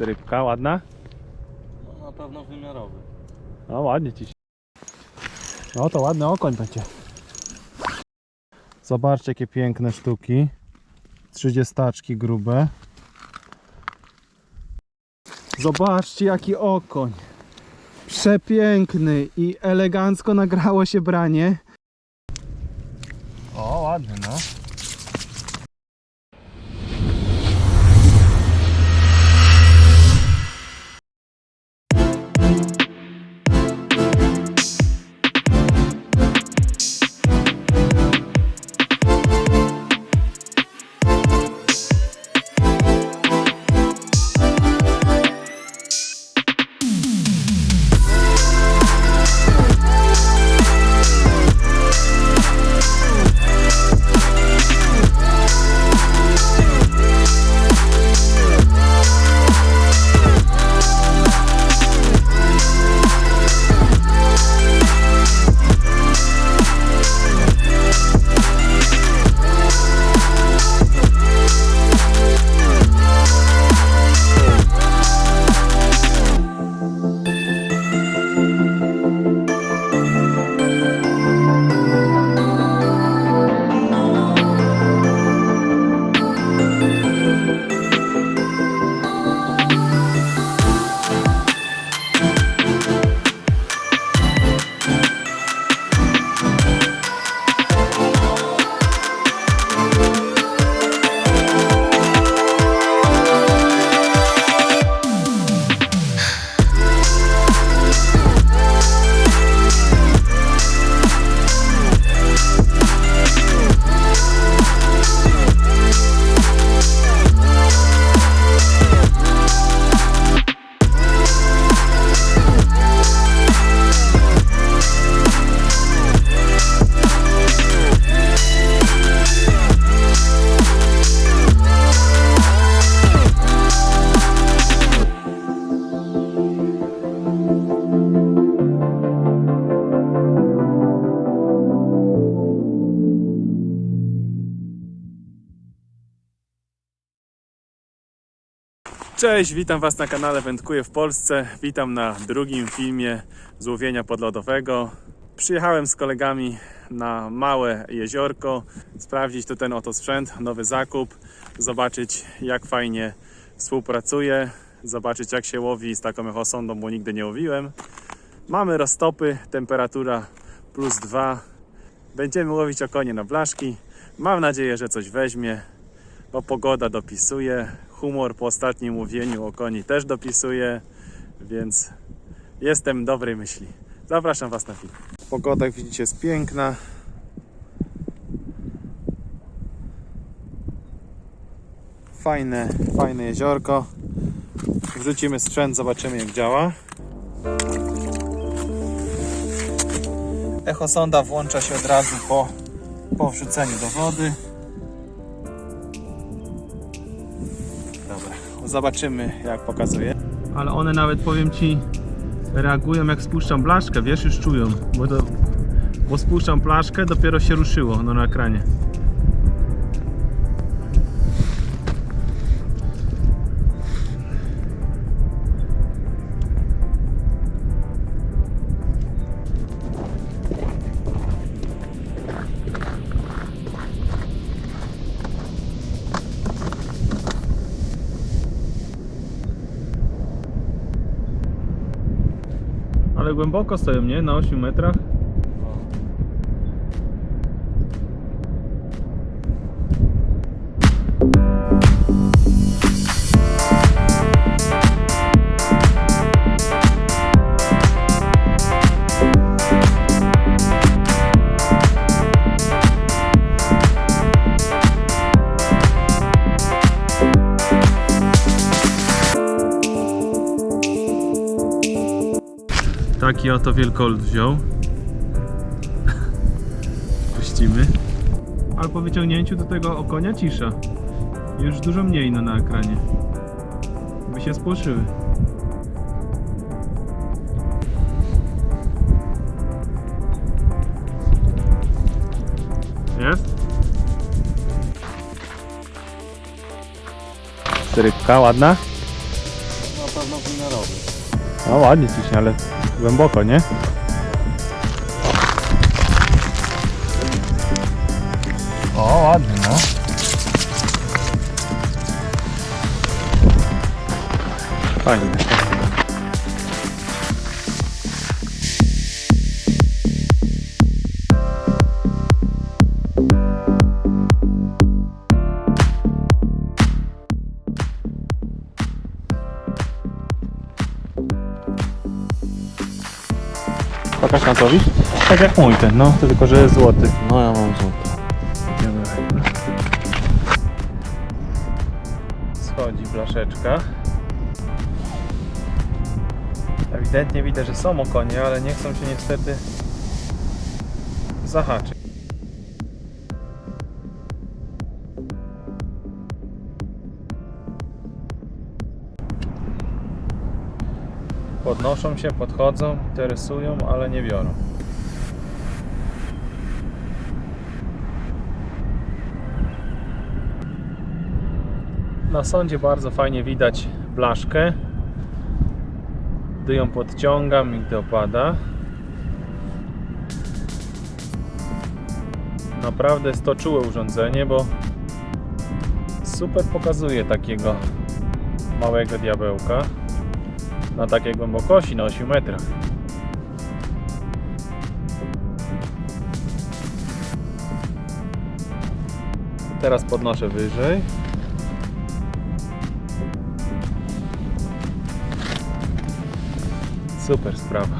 Rybka ładna? No, na pewno wymiarowy. No ładnie ci się. No to ładny okoń będzie. Zobaczcie jakie piękne sztuki. Trzydziestaczki grube. Zobaczcie jaki okoń. Przepiękny i elegancko nagrało się branie. O, ładny no. Cześć, witam Was na kanale Wędkuję w Polsce. Witam na drugim filmie z łowienia podlodowego. Przyjechałem z kolegami na małe jeziorko, sprawdzić tu ten oto sprzęt, nowy zakup, zobaczyć jak fajnie współpracuje, zobaczyć jak się łowi z taką echosondą, bo nigdy nie łowiłem. Mamy roztopy, temperatura plus 2. Będziemy łowić okonie na blaszki. Mam nadzieję, że coś weźmie bo pogoda dopisuje, humor po ostatnim łowieniu o koni też dopisuje, więc jestem dobrej myśli. Zapraszam Was na film. Pogoda, jak widzicie, jest piękna. Fajne, fajne jeziorko. Wrzucimy sprzęt, zobaczymy jak działa. Echosonda włącza się od razu po, po wrzuceniu do wody. Zobaczymy jak pokazuje. Ale one nawet powiem ci reagują jak spuszczam blaszkę, wiesz, już czują, bo to bo spuszczam blaszkę, dopiero się ruszyło no, na ekranie. Głęboko stoją, nie? Na 8 metrach. Taki oto wielkolut wziął. Puścimy. Ale po wyciągnięciu do tego okonia cisza. Już dużo mniej no na ekranie. By się spłoszyły. Jest? Rybka ładna? pewno wymiarowy. No ładnie ciśnie, ale głęboko, nie? O, ładnie, no. Fajnie. Pokaż. Tak jak mój ten, no, to tylko że jest złoty. No ja mam złoto. Schodzi blaszeczka. Ewidentnie widać, że są okonie, ale nie chcą się niestety zahaczyć. Podnoszą się, podchodzą, interesują, ale nie biorą. Na sądzie bardzo fajnie widać blaszkę. Gdy ją podciągam i gdy opada. Naprawdę jest to czułe urządzenie, bo super pokazuje takiego małego diabełka na takiej głębokości, na 8 metrach. Teraz podnoszę wyżej. Super sprawa.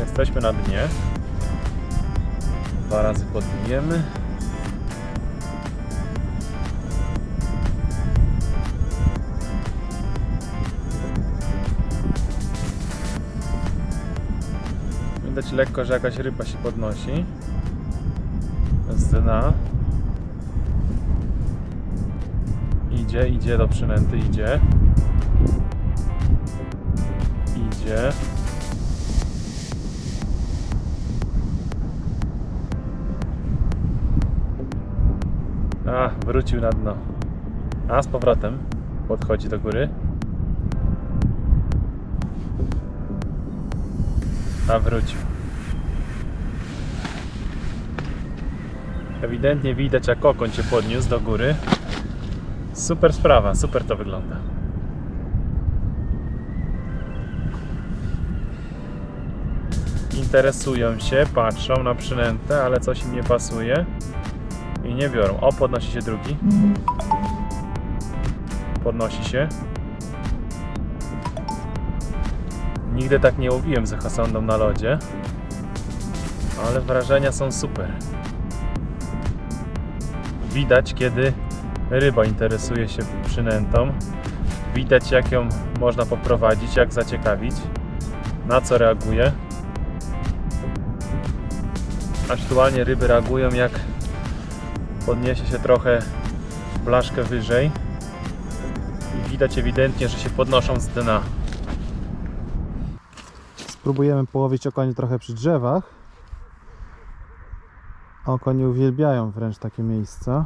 Jesteśmy na dnie. Dwa razy podbijemy. Widać lekko, że jakaś ryba się podnosi z dna. Idzie, idzie do przynęty, idzie. Idzie. A, wrócił na dno. A, z powrotem. Podchodzi do góry. Wrócił. Ewidentnie widać, jak okoń cię podniósł do góry. Super sprawa, super to wygląda. Interesują się, patrzą na przynętę, ale coś im nie pasuje i nie biorą. O, podnosi się drugi. Podnosi się. Nigdy tak nie łowiłem z echosondą na lodzie, ale wrażenia są super. Widać, kiedy ryba interesuje się przynętą. Widać jak ją można poprowadzić, jak zaciekawić, na co reaguje. Aktualnie ryby reagują jak podniesie się trochę blaszkę wyżej i widać ewidentnie, że się podnoszą z dna. Spróbujemy połowić okonie trochę przy drzewach. Okonie uwielbiają wręcz takie miejsca.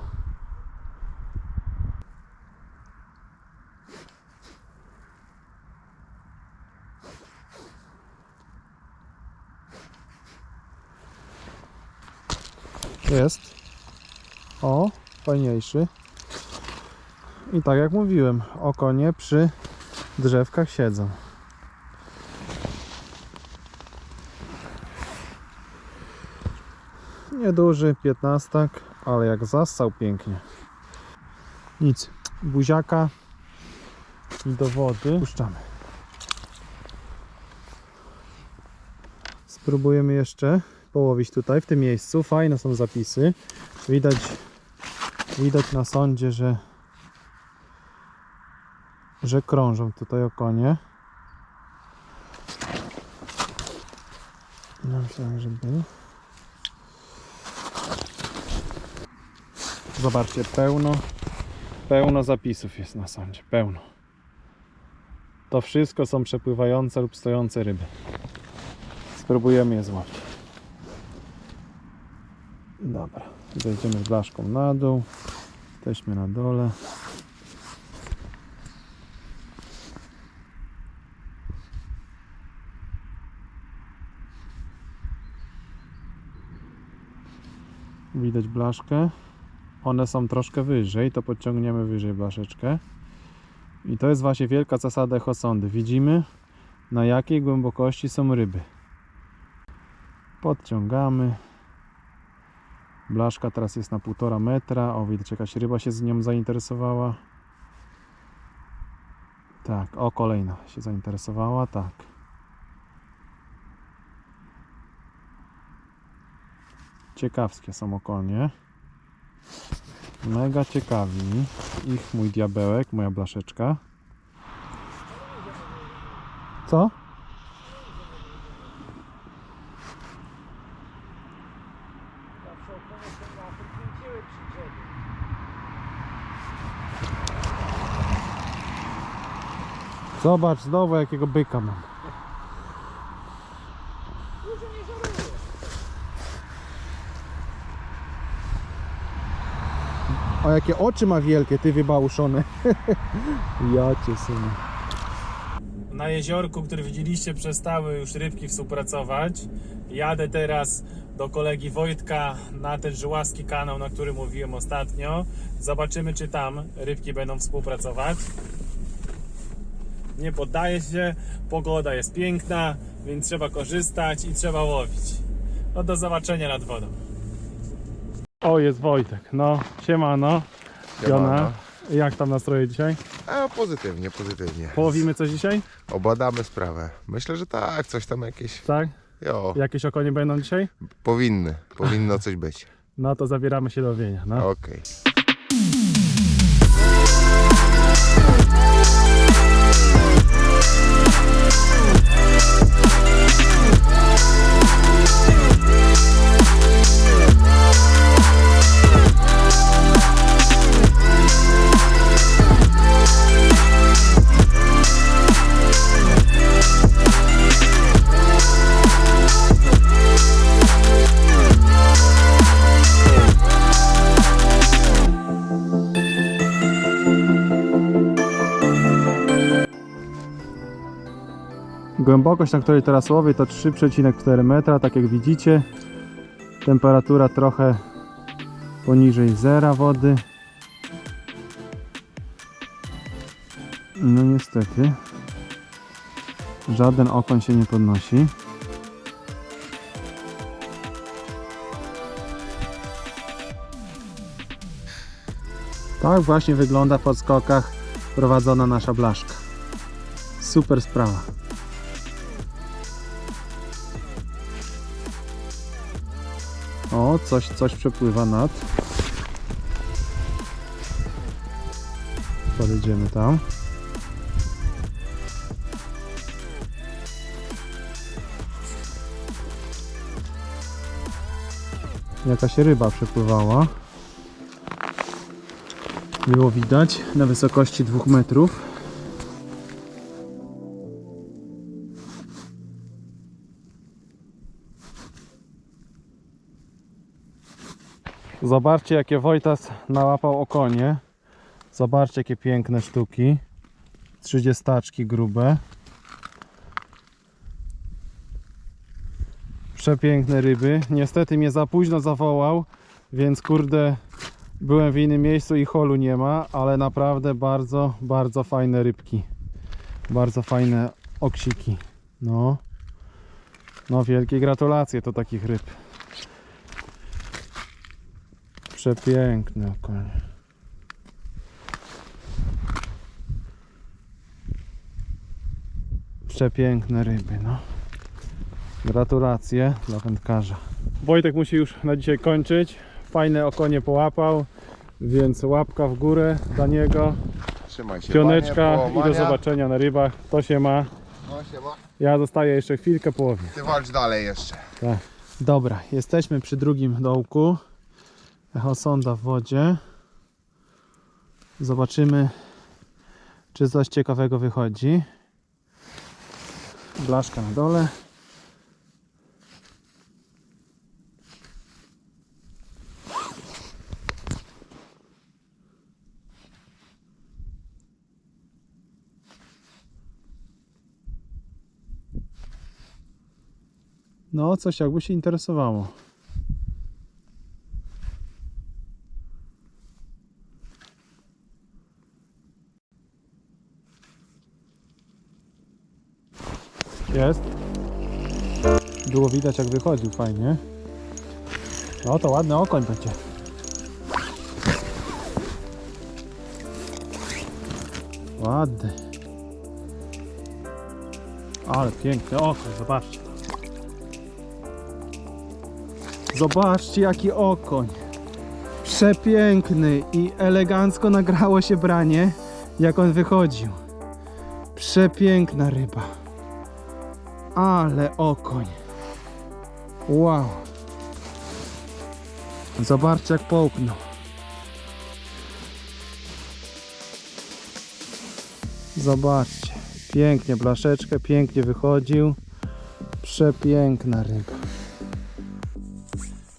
Jest. O, fajniejszy. I tak jak mówiłem, okonie przy drzewkach siedzą. Nieduży, piętnastak, ale jak zassał pięknie. Nic, buziaka i do wody puszczamy. Spróbujemy jeszcze połowić tutaj, w tym miejscu. Fajne są zapisy. Widać, widać na sądzie, że że krążą tutaj okonie. No myślałem, że był. Zobaczcie, pełno, pełno zapisów jest na sądzie, pełno. To wszystko są przepływające lub stojące ryby. Spróbujemy je złowić. Dobra, zejdziemy blaszką na dół. Jesteśmy na dole. Widać blaszkę. One są troszkę wyżej, to podciągniemy wyżej blaszeczkę. I to jest właśnie wielka zasada echosondy. Widzimy na jakiej głębokości są ryby. Podciągamy. Blaszka teraz jest na 1,5 metra. O, widać jakaś ryba się z nią zainteresowała. Tak, o kolejna się zainteresowała, tak. Ciekawskie są okonie. Mega ciekawi ich mój diabełek, moja blaszeczka. Co? Zobacz znowu jakiego byka mam. O jakie oczy ma wielkie, ty wybałuszone. ja cię synu. Na jeziorku, który widzieliście, przestały już rybki współpracować. Jadę teraz do kolegi Wojtka na ten żyłaski kanał, na który mówiłem ostatnio. Zobaczymy, czy tam rybki będą współpracować. Nie poddaje się, pogoda jest piękna, więc trzeba korzystać i trzeba łowić. No do zobaczenia nad wodą. O, jest Wojtek. No, siemano. Jona, jak tam nastroje dzisiaj? A pozytywnie, pozytywnie. Połowimy coś dzisiaj? Obadamy sprawę. Myślę, że tak, coś tam jakieś. Tak? Jo, Jakieś okonie będą dzisiaj? powinny, powinno coś być. No to zabieramy się do łowienia. No. Okej. Música Głębokość, na której teraz łowię to 3,4 metra, tak jak widzicie. Temperatura trochę poniżej zera wody. No niestety. Żaden okoń się nie podnosi. Tak właśnie wygląda po skokach prowadzona nasza blaszka. Super sprawa. O, coś, coś przepływa nad. Podejdziemy tam. Jakaś ryba przepływała. Było widać na wysokości dwóch metrów. Zobaczcie jakie Wojtas nałapał okonie. Zobaczcie jakie piękne sztuki. Trzydziestaczki grube. Przepiękne ryby. Niestety mnie za późno zawołał, więc kurde byłem w innym miejscu i holu nie ma, ale naprawdę bardzo, bardzo fajne rybki. Bardzo fajne oksiki. No. No wielkie gratulacje do takich ryb. Przepiękne okonie. Przepiękne ryby, no. Gratulacje dla wędkarza. Wojtek musi już na dzisiaj kończyć. Fajne okonie połapał, więc łapka w górę dla niego. Trzymaj się. Pioneczka panie, i do zobaczenia na rybach. To się ma. No siema. Ja zostaję jeszcze chwilkę połowię. Ty walcz dalej jeszcze. Dobra, jesteśmy przy drugim dołku echosonda w wodzie. Zobaczymy, czy coś ciekawego wychodzi. Blaszka na dole. No, coś jakby się interesowało. Było widać jak wychodził fajnie. No to ładny okoń będzie. Ładny. Ale piękny okoń, zobaczcie. Zobaczcie jaki okoń. Przepiękny i elegancko nagrało się branie, jak on wychodził. Przepiękna ryba. Ale okoń. Wow. Zobaczcie jak połknął. Zobaczcie. Pięknie blaszeczkę, pięknie wychodził. Przepiękna ryba.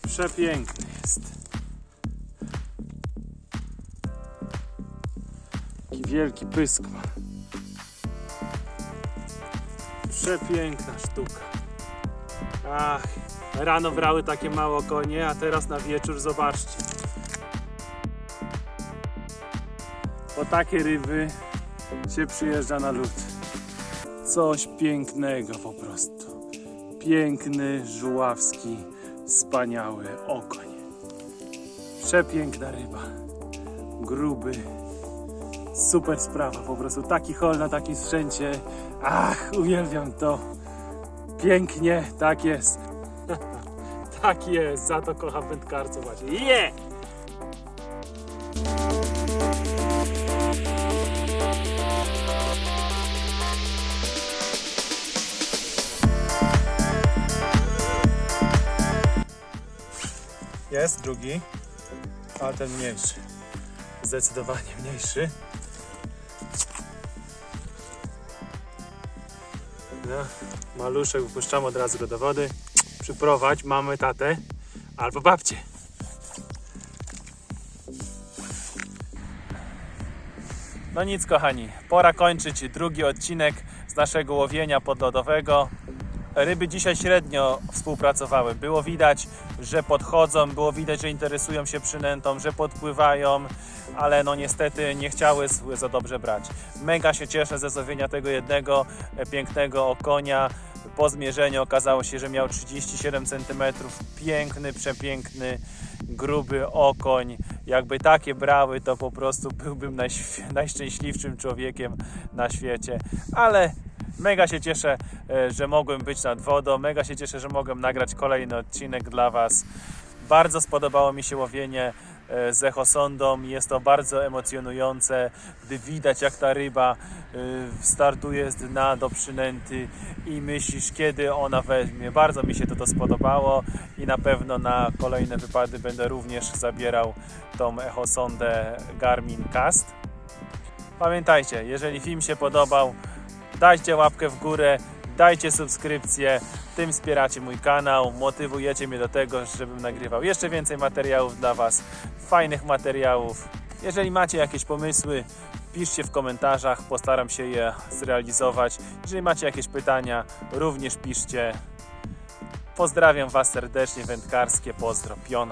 Przepiękny jest. Taki wielki pysk ma. Przepiękna sztuka. Ach, rano brały takie małe konie, a teraz na wieczór zobaczcie. Po takie ryby się przyjeżdża na lód. Coś pięknego po prostu. Piękny, żuławski, wspaniały okoń. Przepiękna ryba. Gruby. Super sprawa, po prostu taki hol na takim sprzęcie. Ach, uwielbiam to. Pięknie, tak jest. Tak jest, za to kocham wędkarstwo właśnie. Je! Jest drugi, ale ten mniejszy. Zdecydowanie mniejszy. No, maluszek wypuszczamy od razu go do wody. Przyprowadź mamy tatę albo babcię. No nic kochani, pora kończyć drugi odcinek z naszego łowienia podlodowego. Ryby dzisiaj średnio współpracowały. Było widać, że podchodzą, było widać, że interesują się przynętą, że podpływają, ale no niestety nie chciały za dobrze brać. Mega się cieszę ze złowienia tego jednego e, pięknego okonia. Po zmierzeniu okazało się, że miał 37 cm. Piękny, przepiękny, gruby okoń. Jakby takie brały, to po prostu byłbym najszczęśliwszym człowiekiem na świecie. Ale Mega się cieszę, e, że mogłem być nad wodą. Mega się cieszę, że mogłem nagrać kolejny odcinek dla Was. Bardzo spodobało mi się łowienie z echosondą. Jest to bardzo emocjonujące, gdy widać jak ta ryba e, startuje z dna do przynęty i myślisz kiedy ona weźmie. Bardzo mi się to, to spodobało i na pewno na kolejne wypady będę również zabierał tą echosondę Garmin Cast. Pamiętajcie, jeżeli film się podobał, dajcie łapkę w górę, dajcie subskrypcję, tym wspieracie mój kanał, motywujecie mnie do tego, żebym nagrywał jeszcze więcej materiałów dla Was, fajnych materiałów. Jeżeli macie jakieś pomysły, piszcie w komentarzach, postaram się je zrealizować. Jeżeli macie jakieś pytania, również piszcie. Pozdrawiam Was serdecznie, wędkarskie, pozdro, piona.